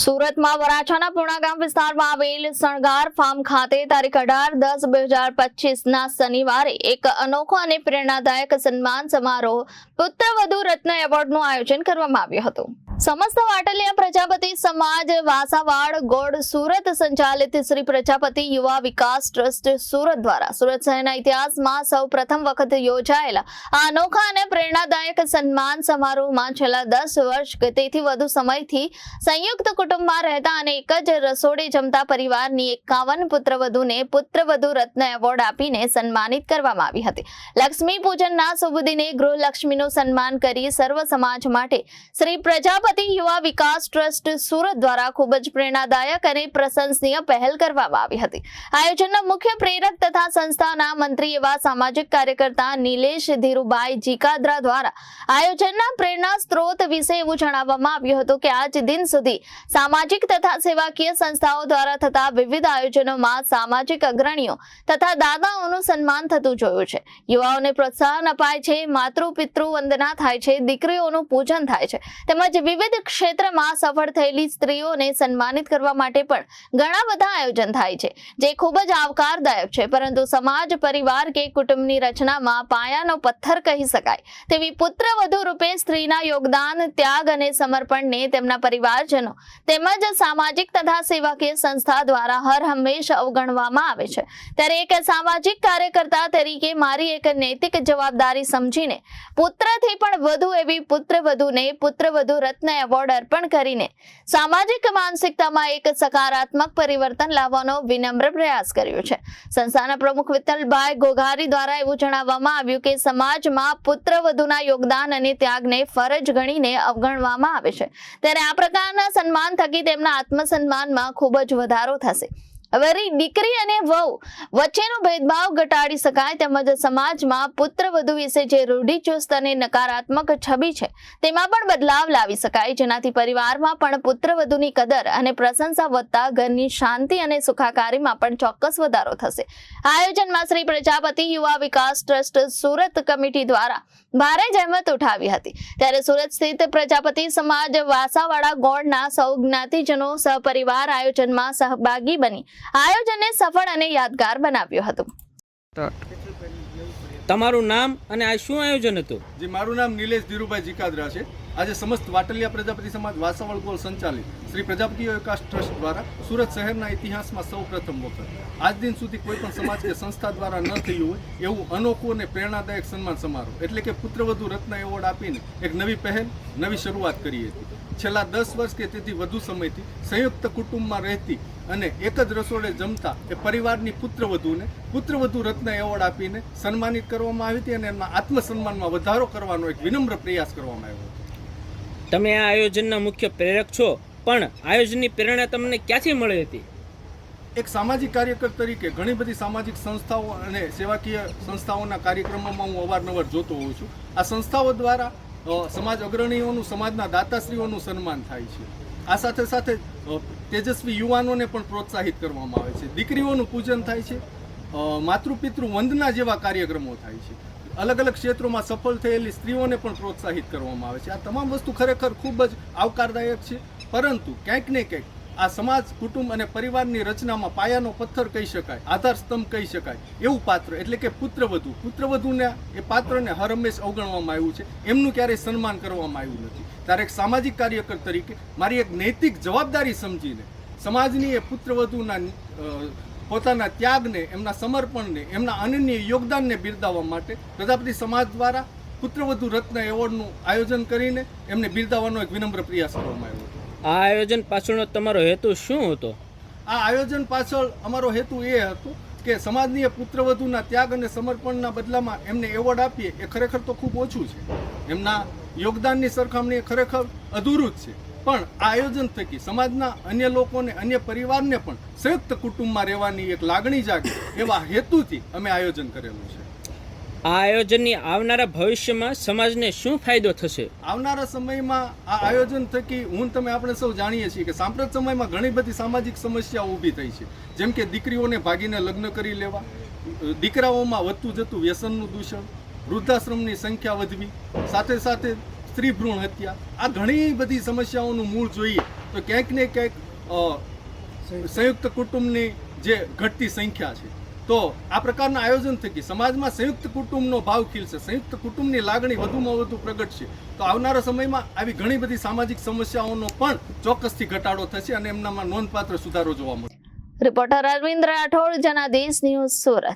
સુરતમાં વરાછાના પૂર્ણાગામ વિસ્તારમાં આવેલ સણગાર ફાર્મ ખાતે તારીખ અઢાર દસ બે હજાર પચીસના શનિવારે એક અનોખો અને પ્રેરણાદાયક સન્માન સમારોહ પુત્રવધુ રત્ન એવોર્ડનું આયોજન કરવામાં આવ્યું હતું. સમસ્ત વાટલિયા પ્રજાપતિ સમાજ વાસાવાડ ગોળ સુરત સંચાલિત શ્રી પ્રજાપતિ યુવા વિકાસ ટ્રસ્ટ સુરત દ્વારા સુરત શહેરના ઇતિહાસમાં સૌ પ્રથમ વખત યોજાયેલા આ અનોખા અને પ્રેરણાદાયક સન્માન સમારોહમાં છેલ્લા દસ વર્ષ કે તેથી વધુ સમયથી સંયુક્ત કુટુંબમાં રહેતા અને એક જ રસોડે જમતા પરિવારની એકાવન પુત્રવધુને પુત્રવધુ રત્ન એવોર્ડ આપીને સન્માનિત કરવામાં આવી હતી. લક્ષ્મી પૂજનના શુભ દિને ગૃહલક્ષ્મીનું સન્માન કરી સર્વ સમાજ માટે શ્રી પ્રજાપતિ યુવા વિકાસ ટ્રસ્ટ સુરત દ્વારા ખૂબ જ પ્રેરણાદાયક અને પ્રશંસનીય પહેલ કરવામાં આવી હતી. આયોજનના મુખ્ય પ્રેરક તથા સંસ્થાના મંત્રી એવા સામાજિક કાર્યકર્તા નિલેશ ધીરુભાઈ જીકાદ્રા દ્વારા આયોજનના પ્રેરણા સ્ત્રોત વિશે એવું જણાવવામાં આવ્યું હતું કે આજ દિન સુધી સામાજિક તથા સેવાકીય સંસ્થાઓ દ્વારા થતા વિવિધ આયોજનોમાં સામાજિક અગ્રણીઓ તથા દાદાઓનું સન્માન થતું જોયું છે. યુવાઓને પ્રોત્સાહન અપાય છે, માતૃ, પિતૃ વંદના થાય છે, દીકરીઓનું પૂજન થાય છે. તેમજ વિવિધ ક્ષેત્રમાં સફળ થયેલી સ્ત્રીઓને સન્માનિત કરવા માટે પણ ઘણા બધા આયોજન થાય છે, જે ખૂબ જ આવકારદાયક છે. પરંતુ સમાજ, પરિવાર કે કુટુંબની રચનામાં પાયાનો પથ્થર કહી શકાય. તેવી પુત્ર વધુ રૂપે સ્ત્રીના યોગદાન, ત્યાગ અને સમર્પણને તેમના પરિવારજનો તેમજ સામાજિક તથા સેવાકીય સંસ્થા દ્વારા હર હંમેશ અવગણવામાં આવે છે. ત્યારે એક સામાજિક કાર્યકર્તા તરીકે મારી એક નૈતિક જવાબદારી સમજીને પુત્રથી પણ વધુ એવી પુત્રવધુને પુત્રવધુ રત્ન એવોર્ડ અર્પણ કરીને સામાજિક માનસિકતામાં એક સકારાત્મક પરિવર્તન લાવવાનો વિનમ્ર પ્રયાસ કર્યો છે. સંસ્થાના પ્રમુખ વિઠ્ઠલભાઈ ગોઘારી દ્વારા એવું જણાવવામાં આવ્યું કે સમાજમાં પુત્રવધુના યોગદાન અને ત્યાગને ફરજ ગણીને અવગણવામાં આવે છે. ત્યારે આ પ્રકારના સન્માન થકી તેમના આત્મસન્માનમાં ખૂબ જ વધારો થશે. વળી દીકરી અને વહુ વચ્ચેનો ભેદભાવ ઘટાડી શકાય તેમજ સમાજમાં પુત્ર વધુ વિશે જે રૂઢિચુસ્ત અને નકારાત્મક છબી છે, તેમાં પણ બદલાવ લાવી શકાય. જેનાથી પરિવારમાં પણ પુત્ર વધુની કદર અને પ્રશંસા વધતા ઘરની શાંતિ અને સુખાકારીમાં પણ ચોક્કસ વધારો થશે. આયોજનમાં શ્રી પ્રજાપતિ યુવા વિકાસ ટ્રસ્ટ સુરત કમિટી દ્વારા ભારે જહેમત ઉઠાવી હતી. ત્યારે સુરત સ્થિત પ્રજાપતિ સમાજ વાસાવાડા ગોળના સૌ જ્ઞાતિજનો સહપરિવાર આયોજનમાં સહભાગી બની આયોજનને સફળ અને યાદગાર બનાવ્યું હતું. તમારું નામ અને આ શું આયોજન હતું? જે મારું નામ નિલેશ ધીરુભાઈ જીકાદરા છે. આજે સમસ્ત વાટલિયા પ્રજાપતિ સમાજ વાસાવળ ગોળ સંચાલિત શ્રી પ્રજાપતિ વિકાસ ટ્રસ્ટ દ્વારા સુરત શહેરના ઇતિહાસમાં સૌ પ્રથમ વખત. આજ દિન સુધી કોઈ પણ સમાજ કે સંસ્થા દ્વારા ન થયું હોય એવું અનોખું અને પ્રેરણાદાયક સન્માન સમારોહ, એટલે કે પુત્રવધુ રત્ન એવોર્ડ આપીને એક નવી પહેલ, નવી શરૂઆત કરી હતી. છેલ્લા દસ વર્ષ કે તેથી વધુ સમયથી સંયુક્ત કુટુંબમાં રહેતી અને એક જ રસોડે જમતા એ પરિવારની પુત્રવધુને પુત્રવધુ રત્ન એવોર્ડ આપીને સન્માનિત કરવામાં આવી હતી અને એમના આત્મસન્માનમાં વધારો કરવાનો એક વિનમ્ર પ્રયાસ કરવામાં આવ્યો હતો. તમે આ આયોજનના મુખ્ય પ્રેરક છો, પણ આયોજનની પ્રેરણા તમને ક્યાંથી મળી હતી? એક સામાજિક કાર્યકર તરીકે ઘણી બધી સામાજિક સંસ્થાઓ અને સેવાકીય સંસ્થાઓના કાર્યક્રમોમાં હું અવારનવાર જોતો હોઉં છું. આ સંસ્થાઓ દ્વારા સમાજ અગ્રણીઓનું, સમાજના દાતાશ્રીઓનું સન્માન થાય છે. આ સાથે સાથે તેજસ્વી યુવાનોને પણ પ્રોત્સાહિત કરવામાં આવે છે. દીકરીઓનું પૂજન થાય છે. માતૃપિતૃ વંદના જેવા કાર્યક્રમો થાય છે. અલગ અલગ ક્ષેત્રોમાં સફળ થયેલી સ્ત્રીઓને પણ પ્રોત્સાહિત કરવામાં આવે છે. આ તમામ વસ્તુ ખરેખર ખૂબ જ આવકારદાયક છે. પરંતુ ક્યાંક ને ક્યાંક આ સમાજ, કુટુંબ અને પરિવારની રચનામાં પાયાનો પથ્થર કહી શકાય આધાર સ્તંભ કહી શકાય એવું પાત્ર, એટલે કે પુત્રવધુ. પુત્રવધુને એ પાત્રને હર હંમેશ અવગણવામાં આવ્યું છે. એમનું ક્યારેય સન્માન કરવામાં આવ્યું નથી. ત્યારે એક સામાજિક કાર્યકર તરીકે મારી એક નૈતિક જવાબદારી સમજીને સમાજની એ પુત્રવધુના પોતાના ત્યાગને એમના સમર્પણને એમના અનન્ય યોગદાનને બિરદાવવા માટે પ્રજાપતિ સમાજ દ્વારા પુત્રવધુ રત્ન એવોર્ડનું આયોજન કરીને એમને બિરદાવવાનો એક વિનમ્ર પ્રયાસ કરવામાં આવ્યો હતો. આ આયોજન પાછળનો તમારો હેતુ શું હતો? આ આયોજન પાછળ અમારો હેતુ એ હતો કે સમાજની પુત્રવધુના ત્યાગ અને સમર્પણના બદલામાં એમને એવોર્ડ આપીએ એ ખરેખર તો ખૂબ ઓછું છે. એમના યોગદાનની સરખામણી ખરેખર અધૂરું જ છે. પણ આયોજન થકી સમાજના અન્ય લોકોને અન્ય પરિવારને પણ સંયુક્ત કુટુંબમાં રહેવાની એક લાગણી જાગે એવા હેતુથી અમે આયોજન કરેલું છે. આ આયોજનની આવનારા ભવિષ્યમાં સમાજને શું ફાયદો થશે? આવનારા સમયમાં આ આયોજન થકી હું તમે આપણે સૌ જાણીએ છીએ કે સાંપ્રત સમયમાં ઘણી બધી સામાજિક સમસ્યાઓ ઊભી થઈ છે. જેમ કે દીકરીઓને ભાગીને લગ્ન કરી લેવા દીકરાઓમાં વધતું જતું વ્યસનનું દૂષણ વૃદ્ધાશ્રમની સંખ્યા વધવી સાથે સાથે સ્ત્રી ભ્રૂણ હત્યા. આ ઘણી બધી સમસ્યાઓનું મૂળ જોઈએ તો ક્યાંક ને ક્યાંક સંયુક્ત કુટુંબની જે ઘટતી સંખ્યા છે. તો આ પ્રકારના આયોજન થકી સમાજમાં સંયુક્ત કુટુંબનો ભાવ ખીલશે, સંયુક્ત કુટુંબની લાગણી વધુમાં વધુ પ્રગટશે. તો આવનારા સમયમાં આવી ઘણી બધી સામાજિક સમસ્યાઓનો પણ ચોક્કસથી ઘટાડો થશે અને એમનામાં નોંધપાત્ર સુધારો જોવા મળશે. Reporter Arvind Rathod, Janadesh news Surat.